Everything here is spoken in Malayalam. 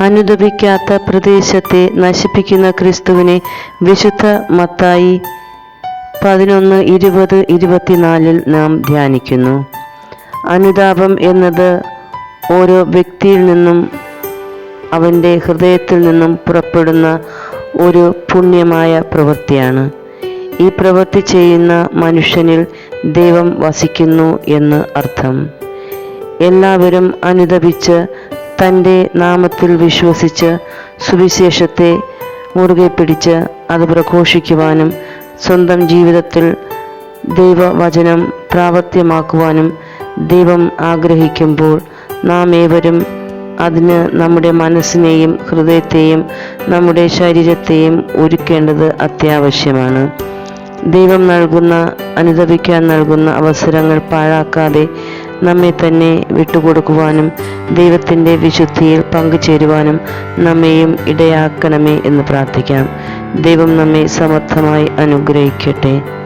അനുദപിക്കാത്ത പ്രദേശത്തെ നശിപ്പിക്കുന്ന ക്രിസ്തുവിനെ വിശുദ്ധ മത്തായി പതിനൊന്ന് ഇരുപത് ഇരുപത്തിനാലിൽ നാം ധ്യാനിക്കുന്നു. അനുതാപം എന്നത് ഓരോ വ്യക്തിയിൽ നിന്നും അവന്റെ ഹൃദയത്തിൽ നിന്നും പുറപ്പെടുന്ന ഒരു പുണ്യമായ പ്രവൃത്തിയാണ്. ഈ പ്രവൃത്തി ചെയ്യുന്ന മനുഷ്യനിൽ ദൈവം വസിക്കുന്നു എന്ന് അർത്ഥം. എല്ലാവരും അനുദപിച്ച് തന്റെ നാമത്തിൽ വിശ്വസിച്ച് സുവിശേഷത്തെ മുറുകെ പിടിച്ച് അത് പ്രഘോഷിക്കുവാനും സ്വന്തം ജീവിതത്തിൽ ദൈവവചനം പ്രാവർത്തികമാക്കുവാനും ദൈവം ആഗ്രഹിക്കുമ്പോൾ നാം ഏവരും അതിന് നമ്മുടെ മനസ്സിനെയും ഹൃദയത്തെയും നമ്മുടെ ശരീരത്തെയും ഒരുക്കേണ്ടത് അത്യാവശ്യമാണ്. ദൈവം നൽകുന്ന അനുദപിക്കാൻ നൽകുന്ന അവസരങ്ങൾ പാഴാക്കാതെ നമ്മെ തന്നെ വിട്ടുകൊടുക്കുവാനും ദൈവത്തിന്റെ വിശുദ്ധിയിൽ പങ്കുചേരുവാനും നമ്മെയും ഇടയാക്കണമേ എന്ന് പ്രാർത്ഥിക്കാം. ദൈവം നമ്മെ സമർത്ഥമായി അനുഗ്രഹിക്കട്ടെ.